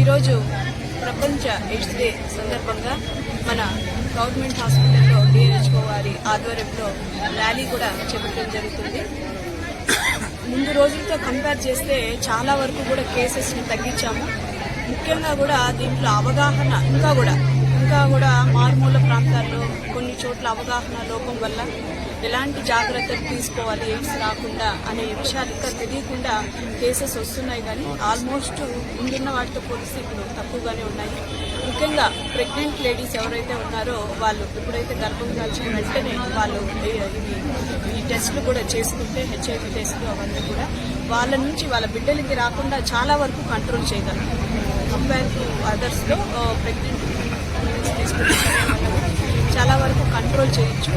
ఈరోజు ప్రపంచ AIDS day సందర్భంగా మన గవర్నమెంట్ హాస్పిటల్లో డిఎన్హెచ్ఓ వారి ఆధ్వర్యంలో ర్యాలీ కూడా చేపట్టడం జరుగుతుంది. ముందు రోజులతో కంపేర్ చేస్తే చాలా వరకు కూడా కేసెస్ని తగ్గించాము. ముఖ్యంగా కూడా దీంట్లో అవగాహన ఇంకా కూడా ఇంకా కూడా మారుమూల ప్రాంతాల్లో కొన్ని చోట్ల అవగాహన లోపం వల్ల ఎలాంటి జాగ్రత్తలు తీసుకోవాలి ఎయిడ్స్ రాకుండా అనే విషయాలు ఇంకా తెలియకుండా కేసెస్ వస్తున్నాయి కానీ ఆల్మోస్ట్ ముందున్న వాటితో పోలిస్తే ఇప్పుడు తక్కువగానే ఉన్నాయి. ముఖ్యంగా ప్రెగ్నెంట్ లేడీస్ ఎవరైతే ఉన్నారో వాళ్ళు ఎప్పుడైతే గర్భం దాల్చిన వెంటనే వాళ్ళు ఈ- ఇవి ఈ టెస్టులు కూడా చేసుకుంటే హెచ్ఐవి టెస్టులు అవన్నీ కూడా వాళ్ళ నుంచి వాళ్ళ బిడ్డలకి రాకుండా చాలా వరకు కంట్రోల్ చేయగలరు. కంపేర్ టు అదర్స్లో ప్రెగ్నెంట్ చాలా వరకు కంట్రోల్ చేయొచ్చు.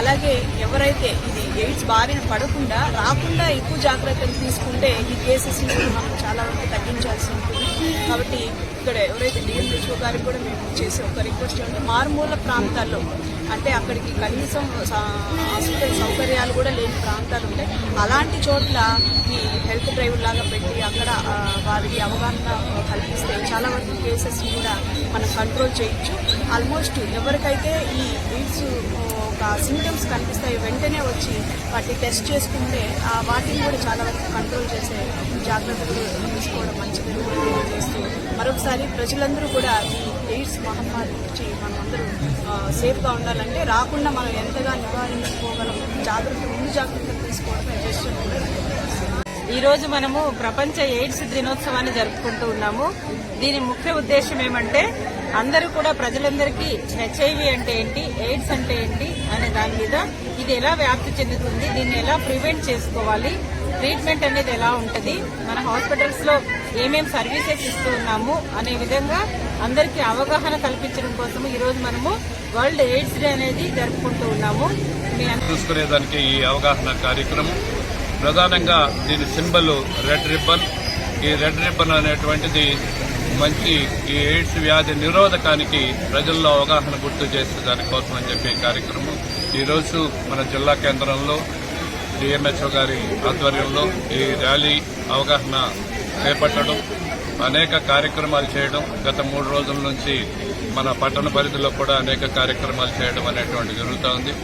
అలాగే ఎవరైతే ఇది ఎయిడ్స్ బారిన పడకుండా రాకుండా ఎక్కువ జాగ్రత్తలు తీసుకుంటే ఈ కేసెస్ మనం చాలా వరకు తగ్గించాల్సి ఉంటుంది. కాబట్టి ఇక్కడ ఎవరైతే డిఎంహెచ్ఓ గారికి కూడా మేము చేసే ఒక రిక్వెస్ట్ అంటే మారుమూల ప్రాంతాల్లో అంటే అక్కడికి కనీసం హాస్పిటల్ సౌకర్యాలు కూడా లేని ప్రాంతాలు ఉంటాయి అలాంటి చోట్ల ఈ హెల్త్ డ్రైవ్ లాగా పెట్టి అక్కడ వారికి అవగాహన కల్పిస్తే చాలా వరకు కేసెస్ కూడా మనం కంట్రోల్ చేయొచ్చు. ఆల్మోస్ట్ ఎవరికైతే ఈ ఎయిడ్స్ ఒక సిమ్టమ్స్ కనిపిస్తాయి వెంటనే వచ్చి వాటిని టెస్ట్ చేసుకుంటే ఆ వాటిని కూడా చాలా వరకు కంట్రోల్ చేసే జాగ్రత్తలు తీసుకోవడం మంచిదని కూడా తెలియజేస్తూ మరొకసారి ప్రజలందరూ కూడా ఈ ఎయిడ్స్ మహమ్మారి నుంచి మనమందరూ సేఫ్గా ఉండాలంటే రాకుండా మనం ఎంతగా నివారించుకోగలం జాగ్రత్త ముందు జాగ్రత్తలు తీసుకోవడం చేస్తున్నాం ఈరోజు మనము ప్రపంచ ఎయిడ్స్ దినోత్సవాన్ని జరుపుకుంటూ ఉన్నాము. దీని ముఖ్య ఉద్దేశం ఏమంటే అందరూ కూడా ప్రజలందరికీ హెచ్ఐవి అంటే ఏంటి ఎయిడ్స్ అంటే ఏంటి అనే దాని మీద ఇది ఎలా వ్యాప్తి చెందుతుంది దీన్ని ఎలా ప్రివెంట్ చేసుకోవాలి ట్రీట్మెంట్ అనేది ఎలా ఉంటుంది మన హాస్పిటల్స్లో ఏమేం సర్వీసెస్ ఇస్తూ ఉన్నాము అనే విధంగా అందరికీ అవగాహన కల్పించడం కోసం ఈ రోజు మనము వరల్డ్ ఎయిడ్స్ డే అనేది జరుపుకుంటూ ఉన్నాము. మీ అందరికీ చూసుకునేదానికి ఈ అవగాహన కార్యక్రమం ప్రధానంగా దీని సింబల్ రెడ్ రిబ్బన్. ఈ రెడ్ రిబ్బన్ అనేటువంటిది మంచి ఈ ఎయిడ్స్ వ్యాధి నిరోధకానికి ప్రజల్లో అవగాహన గుర్తు చేసే దానికోసం అని చెప్పి ఈ కార్యక్రమం. ఈరోజు మన జిల్లా కేంద్రంలో డిఎంహెచ్ఓ గారి ఆధ్వర్యంలో ఈ ర్యాలీ అవగాహన చేపట్టడం అనేక కార్యక్రమాలు చేయడం గత మూడు రోజుల నుంచి మన పట్టణ పరిధిలో కూడా అనేక కార్యక్రమాలు చేయడం అనేటువంటి జరుగుతూ ఉంది.